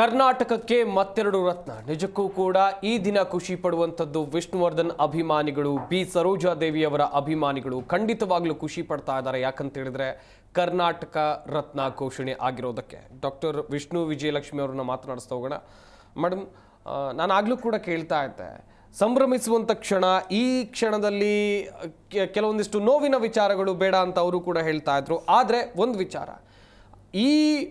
ಕರ್ನಾಟಕಕ್ಕೆ ಮತ್ತೆರಡು ರತ್ನ. ನಿಜಕ್ಕೂ ಕೂಡ ಈ ದಿನ ಖುಷಿ ಪಡುವಂಥದ್ದು ವಿಷ್ಣುವರ್ಧನ್ ಅಭಿಮಾನಿಗಳು, ಬಿ. ಸರೋಜಾದೇವಿಯವರ ಅಭಿಮಾನಿಗಳು. ಖಂಡಿತವಾಗ್ಲೂ ಖುಷಿ ಪಡ್ತಾ ಇದ್ದಾರೆ. ಯಾಕಂತ ಹೇಳಿದ್ರೆ ಕರ್ನಾಟಕ ರತ್ನ ಘೋಷಣೆ ಆಗಿರೋದಕ್ಕೆ. ಡಾಕ್ಟರ್ ವಿಷ್ಣು ವಿಜಯಲಕ್ಷ್ಮಿ ಅವರನ್ನ ಮಾತನಾಡಿಸ್ತಾ ಹೋಗೋಣ. ಮೇಡಮ್ ನಾನು ಆಗಲೂ ಕೂಡ ಕೇಳ್ತಾ ಇದ್ದೆ. ಸಂಭ್ರಮಿಸುವಂಥ ಕ್ಷಣ, ಈ ಕ್ಷಣದಲ್ಲಿ ಕೆಲವೊಂದಿಷ್ಟು ನೋವಿನ ವಿಚಾರಗಳು ಬೇಡ ಅಂತ ಅವರು ಕೂಡ ಹೇಳ್ತಾ ಇದ್ರು. ಆದರೆ, ಒಂದು ವಿಚಾರ. ಈ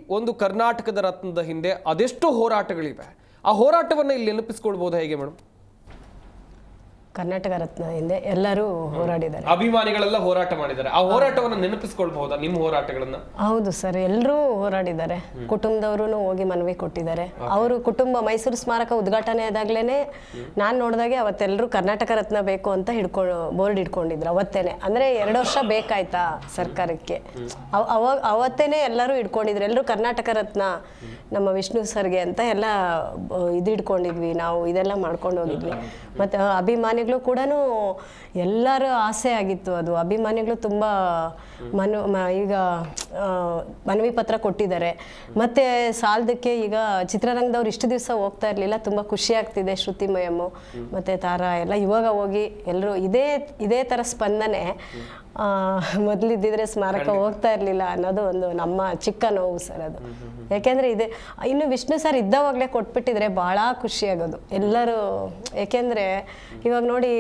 ಒಂದು ಕರ್ನಾಟಕದ ರತ್ನದ ಹಿಂದೆ ಅದೆಷ್ಟು ಹೋರಾಟಗಳಿವೆ. ಆ ಹೋರಾಟವನ್ನು ಇಲ್ಲಿ ನೆನಪಿಸ್ಕೊಳ್ಬೋದು ಹೇಗೆ ಮೇಡಮ್? ಕರ್ನಾಟಕ ರತ್ನ ಹಿಂದೆ ಎಲ್ಲರೂ ಹೋರಾಡಿದ್ದಾರೆ. ಅಭಿಮಾನಿಗಳೆಲ್ಲ ಹೋರಾಟ ಮಾಡಿದ್ದಾರೆ. ಆ ಹೋರಾಟವನ್ನು ನೆನಪಿಸ್ಕೊಳ್ಬಹುದಾ ನಿಮ್ಮ ಹೋರಾಟಗಳನ್ನ? ಹೌದು ಸರ್ ಎಲ್ಲರೂ ಹೋರಾಡಿದ್ದಾರೆ. ಕುಟುಂಬದವರು ಹೋಗಿ ಮನವಿ ಕೊಟ್ಟಿದ್ದಾರೆ. ಅವರು ಕುಟುಂಬ ಮೈಸೂರು ಸ್ಮಾರಕ ಉದ್ಘಾಟನೆ ಆದಾಗ್ಲೇನೆ ನಾನು ನೋಡಿದಾಗೆ ಅವತ್ತೆಲ್ಲರೂ ಕರ್ನಾಟಕ ರತ್ನ ಬೇಕು ಅಂತ ಹಿಡ್ಕೊ ಬೋರ್ಡ್ ಹಿಡ್ಕೊಂಡಿದ್ರು ಅವತ್ತೇನೆ. ಅಂದ್ರೆ ಎರಡು ವರ್ಷ ಬೇಕಾಯ್ತಾ ಸರ್ಕಾರಕ್ಕೆ. ಅವಾಗ ಅವತ್ತೇನೆ ಎಲ್ಲರೂ ಹಿಡ್ಕೊಂಡಿದ್ರು. ಎಲ್ಲರೂ ಕರ್ನಾಟಕ ರತ್ನ ನಮ್ಮ ವಿಷ್ಣು ಸರ್ಗೆ ಅಂತ ಎಲ್ಲ ಇದು ಹಿಡ್ಕೊಂಡಿದ್ವಿ. ನಾವು ಇದೆಲ್ಲ ಮಾಡ್ಕೊಂಡು ಹೋಗಿದ್ವಿ. ಮತ್ತೆ ಅಭಿಮಾನಿಗಳು ಕೂಡ ಎಲ್ಲರ ಆಸೆ ಆಗಿತ್ತು ಅದು. ಅಭಿಮಾನಿಗಳು ತುಂಬ ಮನು ಈಗ ಮನವಿ ಪತ್ರ ಕೊಟ್ಟಿದ್ದಾರೆ. ಮತ್ತೆ ಸಾಲದಕ್ಕೆ ಈಗ ಚಿತ್ರರಂಗದವ್ರು ಇಷ್ಟು ದಿವಸ ಹೋಗ್ತಾ ಇರಲಿಲ್ಲ. ತುಂಬ ಖುಷಿ ಆಗ್ತಿದೆ ಶ್ರುತಿ ಮಯಮ್ಮು ಮತ್ತು ತಾರಾ ಎಲ್ಲ ಇವಾಗ ಹೋಗಿ ಎಲ್ಲರೂ ಇದೇ ಇದೇ ಥರ ಸ್ಪಂದನೆ. ಮೊದಲಿದ್ದಿದ್ರೆ ಸ್ಮಾರಕ ಹೋಗ್ತಾ ಇರಲಿಲ್ಲ ಅನ್ನೋದು ಒಂದು ನಮ್ಮ ಚಿಕ್ಕ ನೋವು ಸರ್ ಅದು. ಯಾಕೆಂದರೆ ಇದೆ ಇನ್ನು ವಿಷ್ಣು ಸರ್ ಇದ್ದವಾಗಲೇ ಕೊಟ್ಬಿಟ್ಟಿದ್ರೆ ಭಾಳ ಖುಷಿಯಾಗೋದು ಎಲ್ಲರೂ ಯಾಕೆಂದ್ರೆ ಇವಾಗ ನೋಡಿ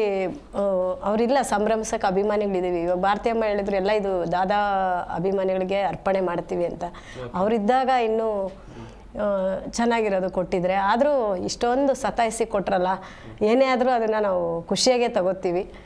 ಅವರಿಲ್ಲ ಸಂಭ್ರಮಿಸಕ್ಕೆ ಅಭಿಮಾನಿಗಳಿದ್ದೀವಿ ಇವಾಗ ಭಾರತೀಯಮ್ಮ ಹೇಳಿದ್ರು ಎಲ್ಲ ಇದು ದಾದಾ ಅಭಿಮಾನಿಗಳಿಗೆ ಅರ್ಪಣೆ ಮಾಡ್ತೀವಿ ಅಂತ. ಅವರಿದ್ದಾಗ ಇನ್ನೂ ಚೆನ್ನಾಗಿರೋದು ಕೊಟ್ಟಿದ್ರೆ. ಆದರೂ ಇಷ್ಟೊಂದು ಸತಾಯಿಸಿ ಕೊಟ್ರಲ್ಲ ಏನೇ ಆದರೂ ಅದನ್ನು ನಾವು ಖುಷಿಯಾಗೆ ತಗೋತೀವಿ.